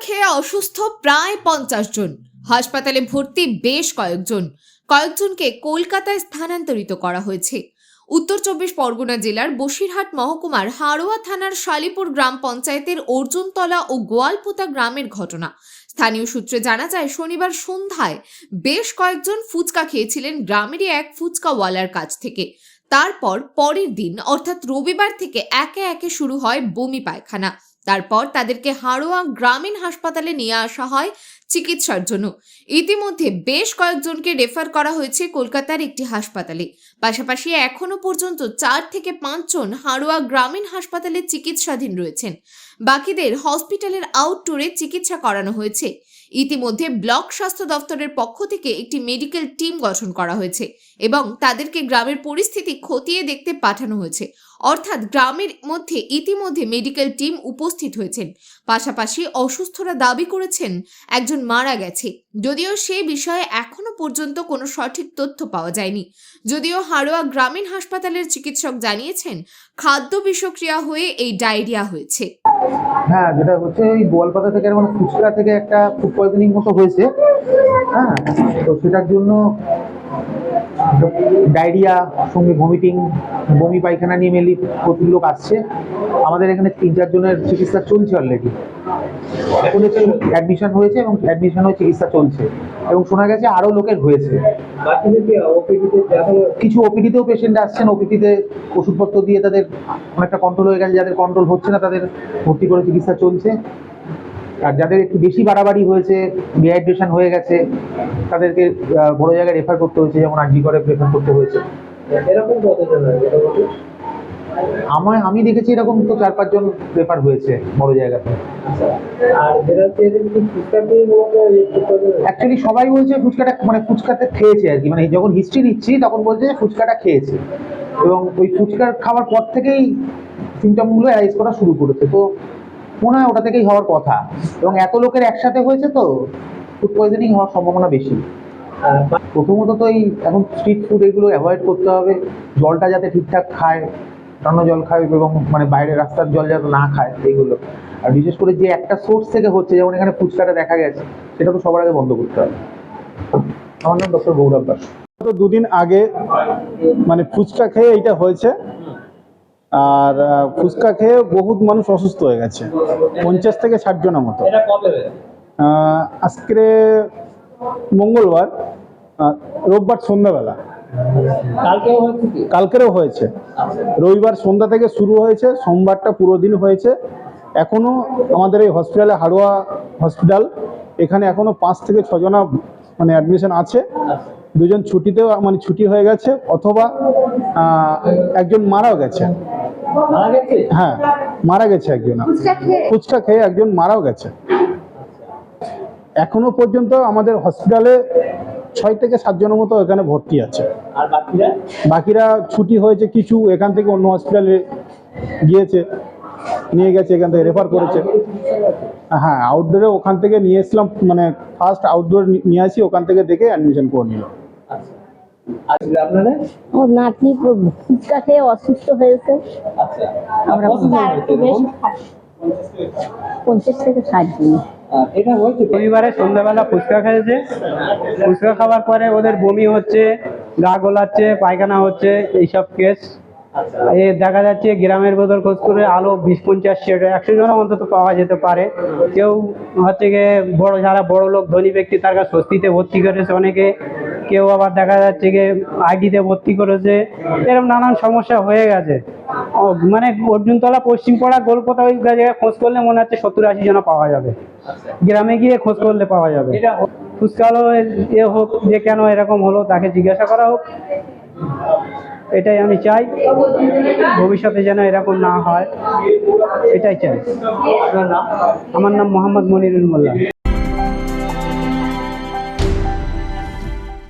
খেয়ে অসুস্থ প্রায় পঞ্চাশ জন। হাসপাতালে ভর্তি বেশ কয়েকজন। কয়েকজনকে কলকাতায় স্থানান্তরিত করা হয়েছে। উত্তর চব্বিশ পরগনা জেলার বসিরহাট মহকুমার হাড়োয়া থানার শালিপুর গ্রাম পঞ্চায়েতের অর্জুনতলা ও গোয়ালপোতা গ্রামের ঘটনা। স্থানীয় সূত্রে জানা যায়, শনিবার সন্ধ্যায় বেশ কয়েকজন ফুচকা খেয়েছিলেন গ্রামেরই এক ফুচকাওয়ালার কাছ থেকে। তারপর পরের দিন, অর্থাৎ রবিবার থেকে একে একে শুরু হয় বমি পায়খানা। তারপর তাদেরকে হাড়োয়া গ্রামীণ হাসপাতালে নিয়ে আসা হয় চিকিৎসার জন্য। ইতিমধ্যে বেশ কয়েকজনকে রেফার করা হয়েছে কলকাতার একটি হাসপাতালে। পাশাপাশি এখনও পর্যন্ত চার থেকে পাঁচজন হাড়োয়া গ্রামীণ হাসপাতালে চিকিৎসাধীন রয়েছেন। বাকিদের হসপিটালের আউটডোরে চিকিৎসা করানো হয়েছে। ইতিমধ্যে ব্লক স্বাস্থ্য দফতরের পক্ষ থেকে একটি মেডিকেল টিম গঠন করা হয়েছে এবং তাদেরকে গ্রামের পরিস্থিতি খতিয়ে দেখতে পাঠানো হয়েছে। অর্থাৎ গ্রামের মধ্যে ইতিমধ্যে মেডিকেল টিম উপস্থিত হয়েছেন। পাশাপাশি অসুস্থরা দাবি করেছেন একজন মারা গেছে। যদিও সে বিষয়ে এখনও পর্যন্ত কোনো সঠিক তথ্য পাওয়া যায়নি। যদিও হাড়োয়া গ্রামীণ হাসপাতালের চিকিৎসক জানিয়েছেন, খাদ্য বিষক্রিয়া হয়ে এই ডায়রিয়া হয়েছে। হ্যাঁ যেটা হচ্ছে ওই গোয়ালপাতা থেকে মানে ফুচকা থেকে একটা ফুড পয়জনিং মতো হয়েছে। হ্যাঁ তো সেটার জন্য ডায়রিয়া, সঙ্গে ভমিটিং বমি পায়খানা নিয়ে মেনলি প্রচুর লোক আসছে। আমাদের এখানে তিন চারজনের চিকিৎসা চলছে অলরেডি অ্যাডমিশন হয়েছে এবং অ্যাডমিশন হয়ে চিকিৎসা চলছে। এবং শোনা গেছে আরও লোকের হয়েছে। কিছু ওপিডিতেও পেশেন্ট আসছেন। ওপিডিতে ওষুধপত্র দিয়ে তাদের অনেকটা কন্ট্রোল হয়ে গেছে। যাদের কন্ট্রোল হচ্ছে না, তাদের ভর্তি করে চিকিৎসা চলছে। আর যাদের একটু বেশি বাড়াবাড়ি হয়েছে ডিহাইড্রেশন হয়ে গেছে তাদেরকে বড় জায়গায় রেফার করতে হয়েছে যেমন আরজি করে রেফার করতে হয়েছে। হয় আমার আমি দেখেছি এরকম তো চার পাঁচজন রেফার হয়েছে বড় জায়গাতে আচ্ছা অ্যাকচুয়ালি সবাই বলছে ফুচকাটা মানে ফুচকাতে খেয়েছে আর কি মানে যখন হিস্ট্রি নিচ্ছি তখন বলছে যে ফুচকাটা খেয়েছে। এবং ওই ফুচকার খাওয়ার পর থেকেই সিমটমগুলো অ্যারাইজ করা শুরু করেছে। তো মনে হয় ওটা থেকেই হওয়ার কথা। এবং এত লোকের একসাথে হয়েছে তো ফুড পয়জনিং হওয়ার সম্ভাবনা বেশি। প্রথমত তো এই এখন স্ট্রিট ফুড এগুলো অ্যাভয়েড করতে হবে। জলটা যাতে ঠিকঠাক খায় টানো জল খায় এবং মানে বাইরে রাস্তার জল যাতে না খায়, এইগুলো। আর বিশেষ করে যে একটা সোর্স থেকে হচ্ছে, যেমন এখানে ফুচকাটা দেখা গেছে, সেটা তো সবার আগে বন্ধ করতে হবে। আমার নাম ডক্টর গৌরব দাস। তো দুদিন আগে মানে ফুচকা খেয়ে এইটা হয়েছে। আর ফুচকা খেয়ে বহুত মানুষ অসুস্থ হয়ে গেছে। পঞ্চাশ থেকে ষাট জনের মতো। আজকে মঙ্গলবার রোববার সন্ধ্যাবেলা। কালকেরও হয়েছে। রবিবার সন্ধ্যা থেকে শুরু হয়েছে সোমবারটা পুরো দিন হয়েছে। এখনও আমাদের এই হসপিটালে হাড়োয়া হসপিটাল এখানে এখনও পাঁচ থেকে ছজনা মানে অ্যাডমিশন আছে। দুজন ছুটিতেও মানে ছুটি হয়ে গেছে অথবা একজন মারাও গেছে। হ্যাঁ মারা গেছে একজন। ফুচকা খেয়ে? একজন মারাও গেছে। এখনও পর্যন্ত আমাদের হসপিটালে ছয় থেকে সাতজনের মতো এখানে ভর্তি আছে। বাকিরা? ছুটি হয়েছে কিছু এখান থেকে অন্য হসপিটালে গিয়েছে নিয়ে গেছে এখান থেকে রেফার করেছে। হ্যাঁ আউটডোরে ওখান থেকে নিয়ে এসলাম মানে ফার্স্ট আউটডোর নিয়ে আসি ওখান থেকে দেখে অ্যাডমিশন করে নিল আচ্ছা আর নাতনি খুব- ফুচকা খেয়ে অসুস্থ হয়েছে। আচ্ছা আমরা? পঞ্চাশ থেকে ষাট রবিবারে সন্ধ্যাবেলা ফুচকা খেয়েছে। ফুচকা খাওয়ার পরে ওদের বমি হচ্ছে গা গোলাচ্ছে পায়খানা হচ্ছে এইসব কেস আচ্ছা। এ দেখা যাচ্ছে গ্রামের ভেতর খোঁজ করে আলো বিশ পঞ্চাশ ষাট একশো জন অন্তত পাওয়া যেতে পারে। কেউ হচ্ছে গিয়ে বড় যারা বড় লোক ধনী ব্যক্তি তার কাছে স্বস্তিতে ভর্তি করেছে অনেকে। কেউ আবার দেখা যাচ্ছে গিয়ে আইডিতে ভর্তি করেছে এরকম নানান সমস্যা হয়ে গেছে। মানে অর্জুনতলা পশ্চিমপাড়া গোলপোতা ওই জায়গায় খোঁজ করলে মনে হচ্ছে সত্তর আশি জন পাওয়া যাবে। গ্রামে গিয়ে খোঁজ করলে পাওয়া যাবে। এটা ফুসকালো এ হোক, যে কেন এরকম হলো তাকে জিজ্ঞাসা করা হোক। এটাই আমি চাই, ভবিষ্যতে যেন এরকম না হয়, এটাই চাই। আমার নাম মোহাম্মদ মনিরুল মোল্লা।